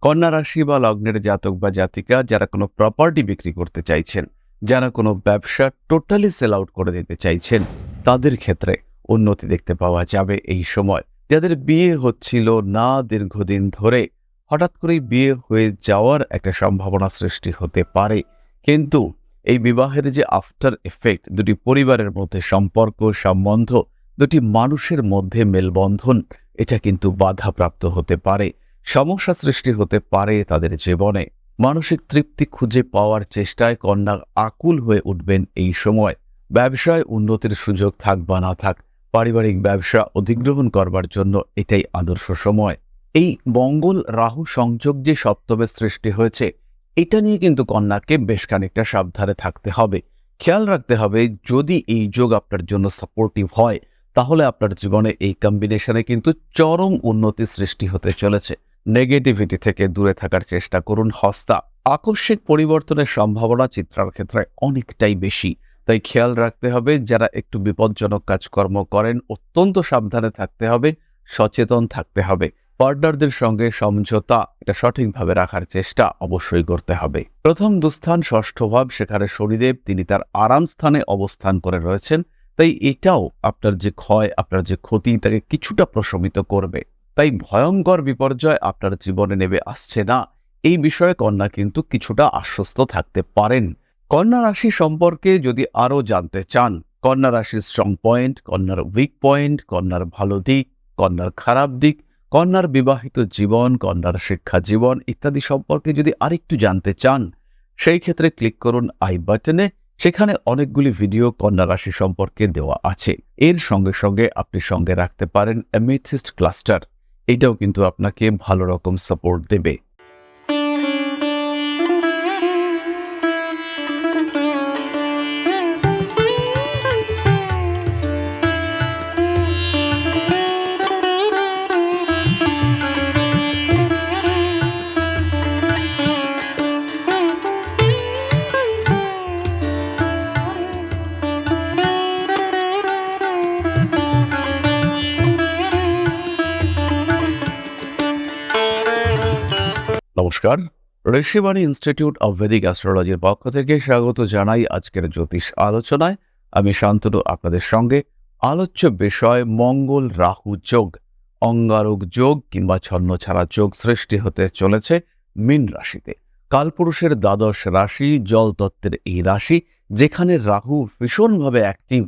কন্যা রাশি বা লগ্নের জাতক বা জাতিকা যারা কোনো প্রপার্টি বিক্রি করতে চাইছেন, যারা কোনো ব্যবসা টোটালি সেল আউট করে দিতে চাইছেন, তাদের ক্ষেত্রে উন্নতি দেখতে পাওয়া যাবে এই সময়। যাদের বিয়ে হচ্ছিল না দীর্ঘদিন ধরে, হঠাৎ করেই বিয়ে হয়ে যাওয়ার একটা সম্ভাবনা সৃষ্টি হতে পারে। কিন্তু এই বিবাহের যে আফটার এফেক্ট দুটি পরিবারের মধ্যে সম্পর্ক, সম্বন্ধ, দুটি মানুষের মধ্যে মেলবন্ধন, এটা কিন্তু বাধাপ্রাপ্ত হতে পারে। সমস্যা সৃষ্টি হতে পারে তাদের জীবনে। মানসিক তৃপ্তি খুঁজে পাওয়ার চেষ্টায় কন্যা আকুল হয়ে উঠবেন এই সময়। ব্যবসায় উন্নতির সুযোগ থাক বা না থাক, পারিবারিক ব্যবসা অধিগ্রহণ করবার জন্য এটাই আদর্শ সময়। এই মঙ্গল রাহু সংযোগ যে সপ্তমে সৃষ্টি হয়েছে, এটা নিয়ে কিন্তু কন্যাকে বেশ খানিকটা সাবধানে থাকতে হবে। খেয়াল রাখতে হবে, যদি এই যোগ আপনার জন্য সাপোর্টিভ হয়, তাহলে আপনার জীবনে এই কম্বিনেশনে কিন্তু চরম উন্নতি সৃষ্টি হতে চলেছে। নেগেটিভিটি থেকে দূরে থাকার চেষ্টা করুন, হস্তা। আকস্মিক পরিবর্তনের সম্ভাবনা চিত্রার ক্ষেত্রে অনেকটাই বেশি। তাই খেয়াল রাখতে হবে, যারা একটু বিপজ্জনক কাজকর্ম করেন, অত্যন্ত সাবধানে থাকতে হবে, সচেতন থাকতে হবে। পার্টনারদের সঙ্গে সমঝোতা, এটা সঠিকভাবে রাখার চেষ্টা অবশ্যই করতে হবে। প্রথম দুস্থান, ষষ্ঠ ভাব, সেখানে শনিদেব, তিনি তার আরাম স্থানে অবস্থান করে রয়েছেন। তাই এটাও আপনার যে ক্ষয়, আপনার যে ক্ষতি, তাকে কিছুটা প্রশমিত করবে। তাই ভয়ঙ্কর বিপর্যয় আপনার জীবনে নেবে আসছে না। এই বিষয়ে কন্যা কিন্তু কিছুটা আশ্বস্ত থাকতে পারেন। কন্যা রাশি সম্পর্কে যদি আরও জানতে চান, কন্যা রাশির স্ট্রং পয়েন্ট কন্যার উইক পয়েন্ট কন্যার ভালো দিক, কন্যার খারাপ দিক, কন্যার বিবাহিত জীবন, কন্যার শিক্ষা জীবন ইত্যাদি সম্পর্কে যদি আরেকটু জানতে চান, সেই ক্ষেত্রে ক্লিক করুন আই বাটনে সেখানে অনেকগুলি ভিডিও কন্যা রাশি সম্পর্কে দেওয়া আছে। এর সঙ্গে সঙ্গে আপনি সঙ্গে রাখতে পারেন অ্যামেথিস্ট ক্লাস্টার এটাও কিন্তু আপনাকে ভালো রকম সাপোর্ট দেবে। নমস্কার। ঋষিবাণী ইনস্টিটিউট অব ভেদিক অ্যাস্ট্রোলজির পক্ষ থেকে স্বাগত জানাই আজকের জ্যোতিষ আলোচনায়। আমি শান্তনু, আপনাদের সঙ্গে। আলোচ্য বিষয়, মঙ্গল, রাহু যোগ, অঙ্গারক যোগ কিংবা ছন্নছাড়া যোগ সৃষ্টি হতে চলেছে মীন রাশিতে। কালপুরুষের দ্বাদশ রাশি, জলতত্ত্বের এই রাশি, যেখানে রাহু ভীষণভাবে অ্যাক্টিভ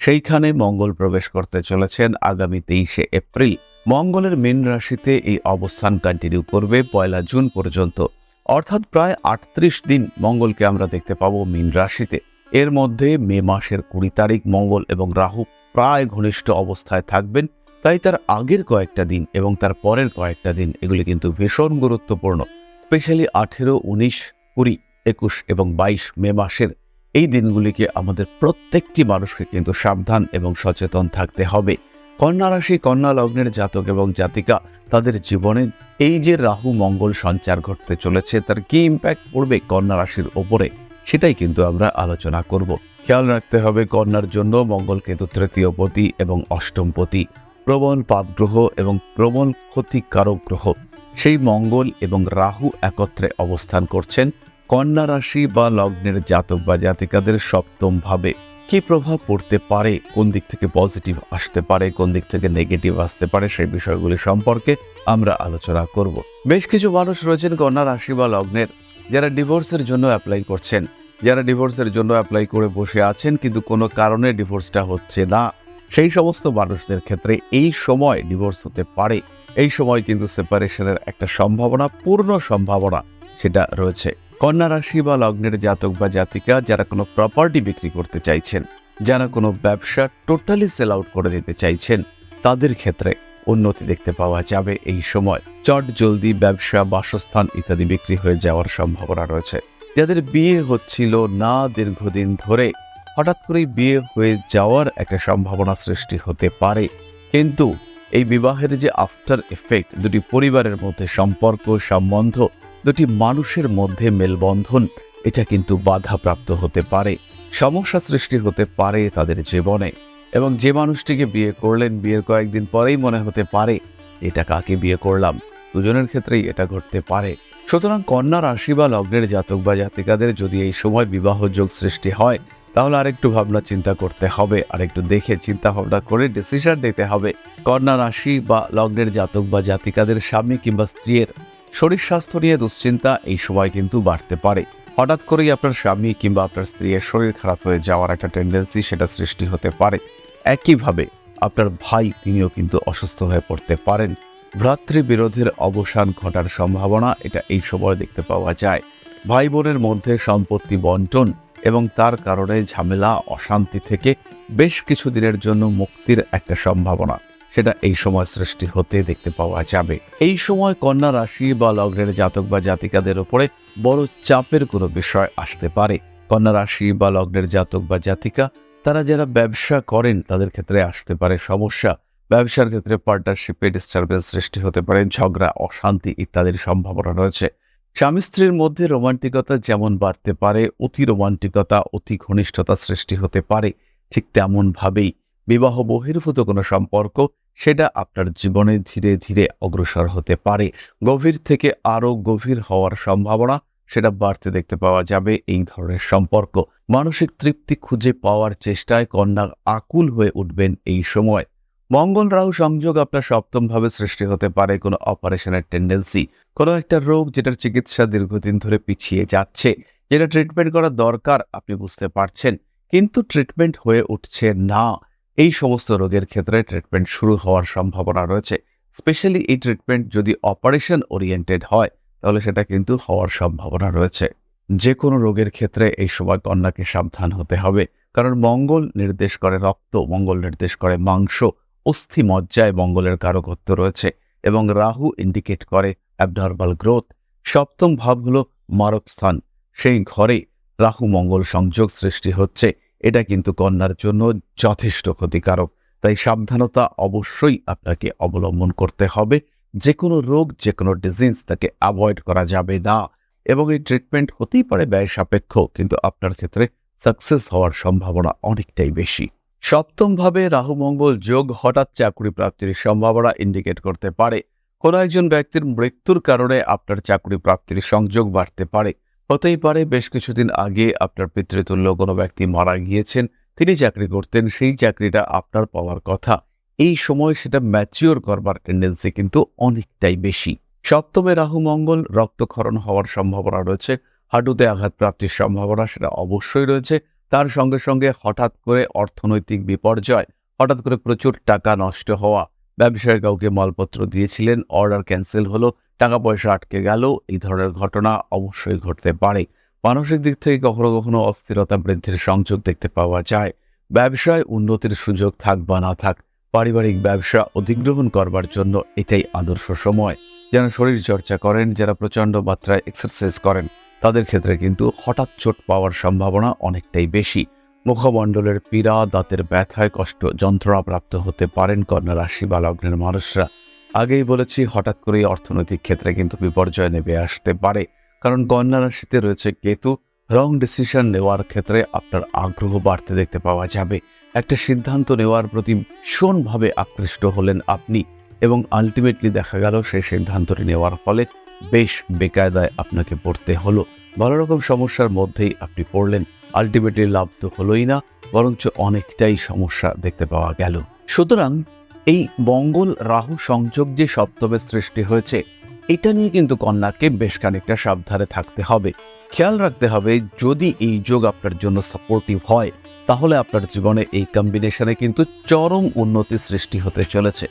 সেইখানে মঙ্গল প্রবেশ করতে চলেছেন আগামী তেইশে এপ্রিল। মঙ্গলের মীন রাশিতে এই অবস্থান কন্টিনিউ করবে পয়লা জুন পর্যন্ত। অর্থাৎ প্রায় আটত্রিশ দিন মঙ্গলকে আমরা দেখতে পাবো মীন রাশিতে। এর মধ্যে মে মাসের কুড়ি তারিখ মঙ্গল এবং রাহু প্রায় ঘনিষ্ঠ অবস্থায় থাকবেন। তাই তার আগের কয়েকটা দিন এবং তার পরের কয়েকটা দিন এগুলি কিন্তু ভীষণ গুরুত্বপূর্ণ। স্পেশালি আঠেরো, উনিশ, কুড়ি, একুশ এবং বাইশ মে মাসের এই দিনগুলিকে আমাদের প্রত্যেকটি মানুষকে কিন্তু সাবধান এবং সচেতন থাকতে হবে। কন্যা রাশি, কন্যা লগ্নের জাতক এবং জাতিকা, তাদের জীবনে এই যে রাহু মঙ্গল সঞ্চার ঘটতে চলেছে, তার কি ইম্প্যাক্ট পড়বে কন্যা রাশির ওপরে, সেটাই কিন্তু আমরা আলোচনা করব। খেয়াল রাখতে হবে কন্যার জন্য মঙ্গল কিন্তু তৃতীয় পতি এবং অষ্টম পতি, প্রবল পাপগ্রহ এবং প্রবল ক্ষতিকারক গ্রহ। সেই মঙ্গল এবং রাহু একত্রে অবস্থান করছেন কন্যা রাশি বা লগ্নের জাতক বা জাতিকাদের সপ্তম ভাবে। কি প্রভাব পড়তে পারে, কোন দিক থেকে পজিটিভ আসতে পারে, কোন দিক থেকে নেগেটিভ আসতে পারে, সেই বিষয়গুলি সম্পর্কে আমরা আলোচনা করব। বেশ কিছু মানুষ রয়েছেন কন্যা রাশি বা লগ্নের, যারা ডিভোর্সের জন্য অ্যাপ্লাই করছেন। যারা ডিভোর্সের জন্য অ্যাপ্লাই করে বসে আছেন, কিন্তু কোনো কারণে ডিভোর্সটা হচ্ছে না। সেই সমস্ত মানুষদের ক্ষেত্রে এই সময় ডিভোর্স হতে পারে। এই সময় কিন্তু সেপারেশনের একটা সম্ভাবনা, পূর্ণ সম্ভাবনা সেটা রয়েছে। কন্যা রাশি বা লগ্নের জাতক বা জাতিকা যারা কোনো প্রপার্টি বিক্রি করতে চাইছেন, যারা কোনো ব্যবসা টোটালি সেল আউট করে দিতে চাইছেন, তাদের ক্ষেত্রে উন্নতি দেখতে পাওয়া যাবে এই সময়। চট জলদি ব্যবসা, বাসস্থান ইত্যাদি বিক্রি হয়ে যাওয়ার সম্ভাবনা রয়েছে। যাদের বিয়ে হচ্ছিল না দীর্ঘদিন ধরে, হঠাৎ করেই বিয়ে হয়ে যাওয়ার একটা সম্ভাবনা সৃষ্টি হতে পারে। কিন্তু এই বিবাহের যে আফটার এফেক্ট দুটি পরিবারের মধ্যে সম্পর্ক, সম্বন্ধ দুটি মানুষের মধ্যে মেলবন্ধন, এটা কিন্তু বাধাপ্রাপ্ত হতে পারে। সমস্যা সৃষ্টি হতে পারে তাদের জীবনে। এবং যে মানুষটিকে বিয়ে করলেন, বিয়ের কয়েকদিন পরেই মনে হতে পারে, এটা কাকে বিয়ে করলাম? দুজনের ক্ষেত্রেই এটা ঘটতে পারে। সুতরাং কন্যা রাশি বা লগ্নের জাতক বা জাতিকাদের যদি এই সময় বিবাহ যোগ সৃষ্টি হয়, তাহলে আরেকটু ভাবনা চিন্তা করতে হবে আর একটু দেখে চিন্তা ভাবনা করে ডিসিশন নিতে হবে। কন্যা রাশি বা লগ্নের জাতক বা জাতিকাদের স্বামী কিংবা স্ত্রীর শরীর স্বাস্থ্য নিয়ে দুশ্চিন্তা, এই সময় কিন্তু বাড়তে পারে। হঠাৎ করেই আপনার স্বামী কিংবা আপনার স্ত্রীর শরীর খারাপ হয়ে যাওয়ার একটা টেন্ডেন্সি সেটা সৃষ্টি হতে পারে। একইভাবে আপনার ভাই, তিনিও কিন্তু অসুস্থ হয়ে পড়তে পারেন। ভ্রাতৃ বিরোধের অবসান ঘটার সম্ভাবনা এটা এই সময় দেখতে পাওয়া যায়। ভাই বোনের মধ্যে সম্পত্তি বন্টন এবং তার কারণে ঝামেলা, অশান্তি থেকে বেশ কিছু দিনের জন্য মুক্তির একটা সম্ভাবনা। সেটা এই সময় সৃষ্টি হতে দেখতে পাওয়া যাবে। এই সময় কন্যা রাশি বা লগ্নের জাতক বা জাতিকাদের উপরে বড় চাপের কোনো বিষয় আসতে পারে। কন্যা রাশি বা লগ্নের জাতক বা জাতিকা, তারা যারা ব্যবসা করেন, তাদের ক্ষেত্রে আসতে পারে সমস্যা। ব্যবসার ক্ষেত্রে পার্টনারশিপে ডিস্টারবেন্স সৃষ্টি হতে পারে, ঝগড়া, অশান্তি ইত্যাদির সম্ভাবনা রয়েছে। স্বামী স্ত্রীর মধ্যে রোমান্টিকতা যেমন বাড়তে পারে, অতি রোমান্টিকতা, অতি ঘনিষ্ঠতা সৃষ্টি হতে পারে, ঠিক তেমনভাবেই। বিবাহ বহির্ভূত কোনো সম্পর্ক, সেটা আপনার জীবনে ধীরে ধীরে অগ্রসর হতে পারে। গভীর থেকে আরও গভীর হওয়ার সম্ভাবনা, সেটা বাড়তে দেখতে পাওয়া যাবে এই ধরনের সম্পর্ক। মানসিক তৃপ্তি খুঁজে পাওয়ার চেষ্টায় কন্যা আকুল হয়ে উঠবেন এই সময়। মঙ্গল রাহু সংযোগ আপনার সপ্তমভাবে সৃষ্টি হতে পারে, কোনো অপারেশনের টেন্ডেন্সি কোনো একটা রোগ যেটার চিকিৎসা দীর্ঘদিন ধরে পিছিয়ে যাচ্ছে, যেটা ট্রিটমেন্ট করা দরকার, আপনি বুঝতে পারছেন। কিন্তু ট্রিটমেন্ট হয়ে উঠছে না। এই সমস্ত রোগের ক্ষেত্রে ট্রিটমেন্ট শুরু হওয়ার সম্ভাবনা রয়েছে। স্পেশালি এই ট্রিটমেন্ট যদি অপারেশন ওরিয়েন্টেড হয়, তাহলে সেটা কিন্তু হওয়ার সম্ভাবনা রয়েছে। যে কোনো রোগের ক্ষেত্রে এই সময় কন্যাকে সাবধান হতে হবে। কারণ মঙ্গল নির্দেশ করে রক্ত, মঙ্গল নির্দেশ করে মাংস, অস্থি মজ্জায় মঙ্গলের কারকত্ব রয়েছে এবং রাহু ইন্ডিকেট করে অ্যাবনর্মাল গ্রোথ সপ্তম ভাব হলো মারক স্থান সেই ঘরে রাহু মঙ্গল সংযোগ সৃষ্টি হচ্ছে। এটা কিন্তু কন্যার জন্য যথেষ্ট ক্ষতিকারক। তাই সাবধানতা অবশ্যই আপনাকে অবলম্বন করতে হবে। যে কোনো রোগ যে কোনো ডিজিজ তাকে অ্যাভয়েড করা যাবে না। এবং এই ট্রিটমেন্ট হতেই পারে ব্যয় সাপেক্ষ কিন্তু আপনার ক্ষেত্রে সাকসেস হওয়ার সম্ভাবনা অনেকটাই বেশি। সপ্তমভাবে রাহু মঙ্গল যোগ হঠাৎ চাকরি প্রাপ্তির সম্ভাবনা ইন্ডিকেট করতে পারে। কোনো একজন ব্যক্তির মৃত্যুর কারণে আপনার চাকরি প্রাপ্তির সংযোগ বাড়তে পারে। হতেই পারে বেশ কিছুদিন আগে আপনার পিতৃতুল্য কোনো ব্যক্তি মারা গিয়েছেন, তিনি চাকরি করতেন, সেই চাকরিটা আপনার পাওয়ার কথা। এই সময় সেটা ম্যাচিওর করবার টেন্ডেন্সি কিন্তু অনেকটাই বেশি। সপ্তমে রাহু মঙ্গল, রক্তক্ষরণ হওয়ার সম্ভাবনা রয়েছে, হাঁটুতে আঘাত প্রাপ্তির সম্ভাবনা সেটা অবশ্যই রয়েছে। তার সঙ্গে সঙ্গে হঠাৎ করে অর্থনৈতিক বিপর্যয়, হঠাৎ করে প্রচুর টাকা নষ্ট হওয়া, ব্যবসায় কাউকে মালপত্র দিয়েছিলেন অর্ডার ক্যান্সেল হলো টাকা পয়সা আটকে গেল, এই ধরনের ঘটনা অবশ্যই ঘটতে পারে। মানসিক দিক থেকে কখনো কখনো অস্থিরতা বৃদ্ধির সংযোগ দেখতে পাওয়া যায়। ব্যবসায় উন্নতির সুযোগ থাক বা না থাক, পারিবারিক ব্যবসা অধিগ্রহণ করবার জন্য এটাই আদর্শ সময়। যারা শরীর চর্চা করেন, যারা প্রচণ্ড মাত্রায় এক্সারসাইজ করেন, তাদের ক্ষেত্রে কিন্তু হঠাৎ চোট পাওয়ার সম্ভাবনা অনেকটাই বেশি। মুখমণ্ডলের পীড়া, দাঁতের ব্যথায় কষ্ট, যন্ত্রণাপ্রাপ্ত হতে পারেন কন্যা রাশি বা লগ্নের মানুষরা। আগেই বলেছি, হঠাৎ করেই অর্থনৈতিক ক্ষেত্রে কিন্তু বিপর্যয় নেমে আসতে পারে। কারণ কন্যা রাশিতে রয়েছে কেতু, রং ডিসিশন নেওয়ার ক্ষেত্রে আপনার আগ্রহ বাড়তে দেখতে পাওয়া যাবে। একটা সিদ্ধান্ত নেওয়ার প্রতি ভীষণভাবে আকৃষ্ট হলেন আপনি এবং আলটিমেটলি দেখা গেল সেই সিদ্ধান্তটি নেওয়ার ফলে বেশ বেকায়দায় আপনাকে পড়তে হলো। ভালো রকম সমস্যার মধ্যেই আপনি পড়লেন আলটিমেটলি লাভ তো হলোই না, বরঞ্চ অনেকটাই সমস্যা দেখতে পাওয়া গেল। সুতরাং এই মঙ্গল রাহু সংযোগ যে সপ্তমের সৃষ্টি হয়েছে, এটা নিয়ে কিন্তু কন্যাকে বেশ খানিকটা সাবধানে থাকতে হবে। খেয়াল রাখতে হবে, যদি এই যোগ আপনার জন্য সাপোর্টিভ হয়, তাহলে আপনার জীবনে এই কম্বিনেশনে কিন্তু চরম উন্নতি সৃষ্টি হতে চলেছে।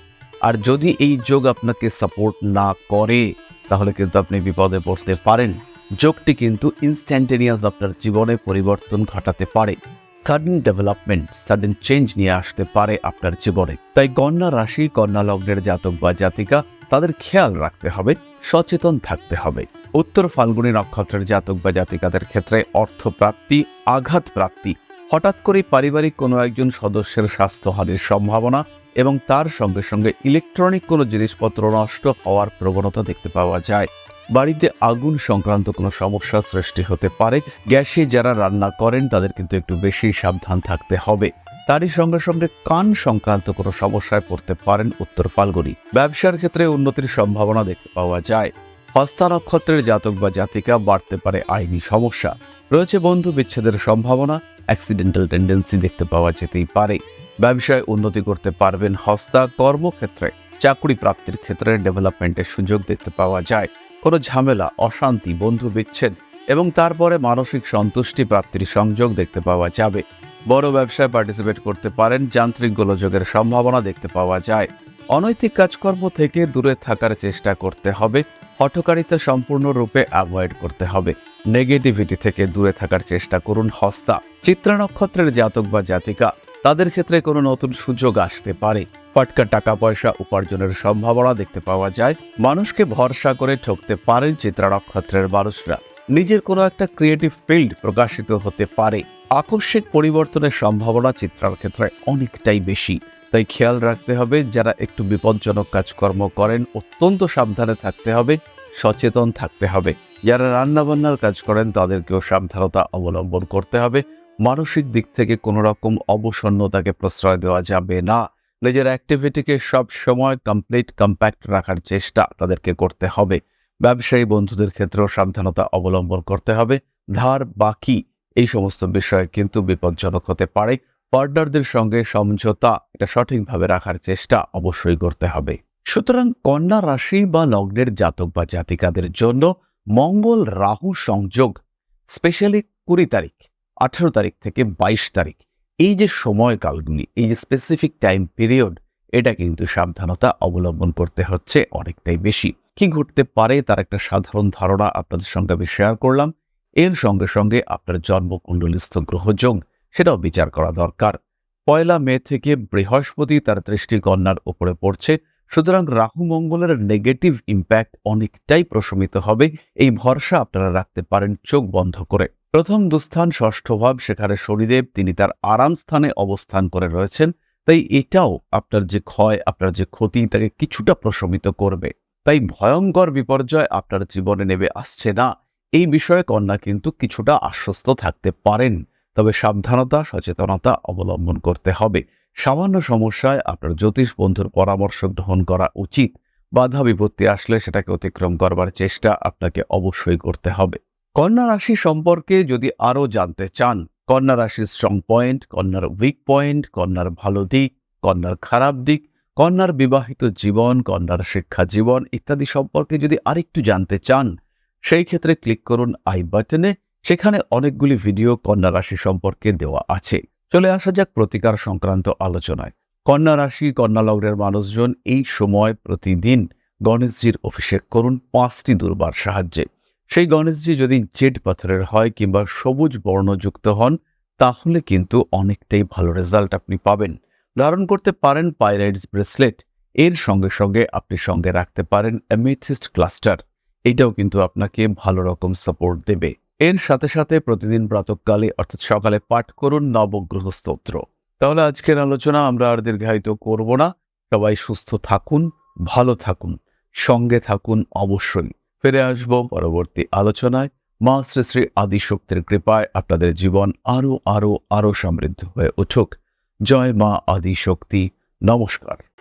আর যদি এই যোগ আপনাকে সাপোর্ট না করে, তাহলে কিন্তু আপনি বিপদে পড়তে পারেন। যোগটি কিন্তু ইনস্ট্যান্টেনিয়াস আপনার জীবনে পরিবর্তন ঘটাতে পারে। সাডেন ডেভেলপমেন্ট সাডেন চেঞ্জ নিয়ে আসতে পারে আপনার জীবনে। তাই কন্যা রাশি, কন্যা লগ্নের জাতক বা জাতিকা, তাদের খেয়াল রাখতে হবে, সচেতন থাকতে হবে। উত্তর ফাল্গুনী নক্ষত্রের জাতক বা জাতিকাদের ক্ষেত্রে অর্থপ্রাপ্তি আঘাত প্রাপ্তি হঠাৎ করে পারিবারিক কোনো একজন সদস্যের স্বাস্থ্যহানির সম্ভাবনা এবং তার সঙ্গে সঙ্গে ইলেকট্রনিক কোনো জিনিসপত্র নষ্ট হওয়ার প্রবণতা দেখতে পাওয়া যায়। বাড়িতে আগুন সংক্রান্ত কোনো সমস্যা সৃষ্টি হতে পারে। গ্যাসে যারা রান্না করেন, তাদের কিন্তু একটু বেশি সাবধান থাকতে হবে। তারই সঙ্গে সঙ্গে কান সংক্রান্ত কোনো সমস্যায় পড়তে পারেন উত্তর ফাল্গুনি। ব্যবসার ক্ষেত্রে উন্নতির সম্ভাবনা দেখতে পাওয়া যায়। হস্তা নক্ষত্রের জাতক বা জাতিকা বাড়তে পারে আইনি সমস্যা। রয়েছে বন্ধু বিচ্ছেদের সম্ভাবনা অ্যাক্সিডেন্টাল টেন্ডেন্সি দেখতে পাওয়া যেতেই পারে। ব্যবসায় উন্নতি করতে পারবেন হস্তা, কর্মক্ষেত্রে চাকরি প্রাপ্তির ক্ষেত্রে ডেভেলপমেন্টের সুযোগ দেখতে পাওয়া যায়। কোনো ঝামেলা, অশান্তি, বন্ধু বিচ্ছেদ এবং তারপরে মানসিক সন্তুষ্টি প্রাপ্তির সংযোগ দেখতে পাওয়া যাবে। বড় ব্যবসায় পার্টিসিপেট করতে পারেন, যান্ত্রিক গোলযোগের সম্ভাবনা দেখতে পাওয়া যায়। অনৈতিক কাজকর্ম থেকে দূরে থাকার চেষ্টা করতে হবে, হঠকারিতা সম্পূর্ণরূপে অ্যাভয়েড করতে হবে। নেগেটিভিটি থেকে দূরে থাকার চেষ্টা করুন, হস্তা। চিত্রা নক্ষত্রের জাতক বা জাতিকা, তাদের ক্ষেত্রে কোনো নতুন সুযোগ আসতে পারে। ফটকা টাকা পয়সা উপার্জনের সম্ভাবনা দেখতে পাওয়া যায়। মানুষকে ভরসা করে ঠকতে পারেন চিত্রা নক্ষত্রের মানুষরা। নিজের কোনো একটা ক্রিয়েটিভ ফিল্ড প্রকাশিত হতে পারে। আকস্মিক পরিবর্তনের সম্ভাবনা চিত্রার ক্ষেত্রে অনেকটাই বেশি। তাই খেয়াল রাখতে হবে, যারা একটু বিপজ্জনক কাজকর্ম করেন, অত্যন্ত সাবধানে থাকতে হবে, সচেতন থাকতে হবে। যারা রান্নাবান্নার কাজ করেন, তাদেরকেও সাবধানতা অবলম্বন করতে হবে। মানসিক দিক থেকে কোনো রকম অবসন্নতাকে প্রশ্রয় দেওয়া যাবে না। নিজের অ্যাক্টিভিটিকে সব সময় কমপ্লিট কম্প্যাক্ট রাখার চেষ্টা তাদেরকে করতে হবে। ব্যবসায়ী বন্ধুদের ক্ষেত্রেও সাবধানতা অবলম্বন করতে হবে। ধার বাকি, এই সমস্ত বিষয় কিন্তু বিপজ্জনক হতে পারে। পার্টনারদের সঙ্গে সমঝোতা, এটা সঠিকভাবে রাখার চেষ্টা অবশ্যই করতে হবে। সুতরাং কন্যা রাশি বা লগ্নের জাতক বা জাতিকাদের জন্য মঙ্গল রাহু সংযোগ স্পেশালি কুড়ি তারিখ, আঠেরো তারিখ থেকে বাইশ তারিখ। এই যে সময়কালগুলি, এই যে স্পেসিফিক টাইম পিরিয়ড এটা কিন্তু সাবধানতা অবলম্বন করতে হচ্ছে অনেকটাই বেশি। কি ঘটতে পারে তার একটা সাধারণ ধারণা আপনাদের সঙ্গে আমি শেয়ার করলাম। এর সঙ্গে সঙ্গে আপনার জন্মকুণ্ডলিস্থ গ্রহযোগ সেটাও বিচার করা দরকার। পয়লা মে থেকে বৃহস্পতি তার দৃষ্টি কন্যার উপরে পড়ছে, সুতরাং রাহু মঙ্গলের নেগেটিভ ইম্প্যাক্ট অনেকটাই প্রশমিত হবে। এই ভরসা আপনারা রাখতে পারেন চোখ বন্ধ করে। প্রথম দুস্থান, ষষ্ঠ ভাব, সেখানে শনিদেব, তিনি তার আরাম স্থানে অবস্থান করে রয়েছেন। তাই এটাও আপনার যে ক্ষয়, আপনার যে ক্ষতি, তাকে কিছুটা প্রশমিত করবে। তাই ভয়ঙ্কর বিপর্যয় আপনার জীবনে নেবে, আসছে না। এই বিষয়ে কন্যা কিন্তু কিছুটা আশ্বস্ত থাকতে পারেন। তবে সাবধানতা, সচেতনতা অবলম্বন করতে হবে। সামান্য সমস্যায় আপনার জ্যোতিষ বন্ধুর পরামর্শ গ্রহণ করা উচিত। বাধা বিপত্তি আসলে সেটাকে অতিক্রম করবার চেষ্টা আপনাকে অবশ্যই করতে হবে। কন্যা রাশি সম্পর্কে যদি আরও জানতে চান, কন্যা রাশির স্ট্রং পয়েন্ট কন্যার উইক পয়েন্ট কন্যার ভালো দিক, কন্যার খারাপ দিক, কন্যার বিবাহিত জীবন, কন্যার শিক্ষা জীবন ইত্যাদি সম্পর্কে যদি আরেকটু জানতে চান, সেই ক্ষেত্রে ক্লিক করুন আই বাটনে সেখানে অনেকগুলি ভিডিও কন্যা রাশি সম্পর্কে দেওয়া আছে। চলে আসা যাক প্রতিকার সংক্রান্ত আলোচনায়। কন্যা রাশি, কন্যা লগ্নের মানুষজন এই সময় প্রতিদিন গণেশজির অভিষেক করুন, পাঁচটি দুর্বার সাহায্যে। সেই গণেশজি যদি জেড পাথরের হয় কিংবা সবুজ বর্ণযুক্ত হন, তাহলে কিন্তু অনেকটাই ভালো রেজাল্ট আপনি পাবেন। ধারণ করতে পারেন পাইরাইডস ব্রেসলেট এর সঙ্গে সঙ্গে আপনি সঙ্গে রাখতে পারেন অ্যামেথিস্ট ক্লাস্টার এটাও কিন্তু আপনাকে ভালো রকম সাপোর্ট দেবে। এর সাথে সাথে প্রতিদিন প্রাতকালে অর্থাৎ সকালে পাঠ করুন নবগ্রহ স্তোত্র তাহলে আজকের আলোচনা আমরা আর দীর্ঘায়িত করব না। সবাই সুস্থ থাকুন, ভালো থাকুন, সঙ্গে থাকুন অবশ্যই। ফিরে আসব পরবর্তী আলোচনায়। মা শ্রী শ্রী আদিশক্তির কৃপায় আপনাদের জীবন আরও আরও আরও সমৃদ্ধ হয়ে উঠুক। জয় মা আদিশক্তি। নমস্কার।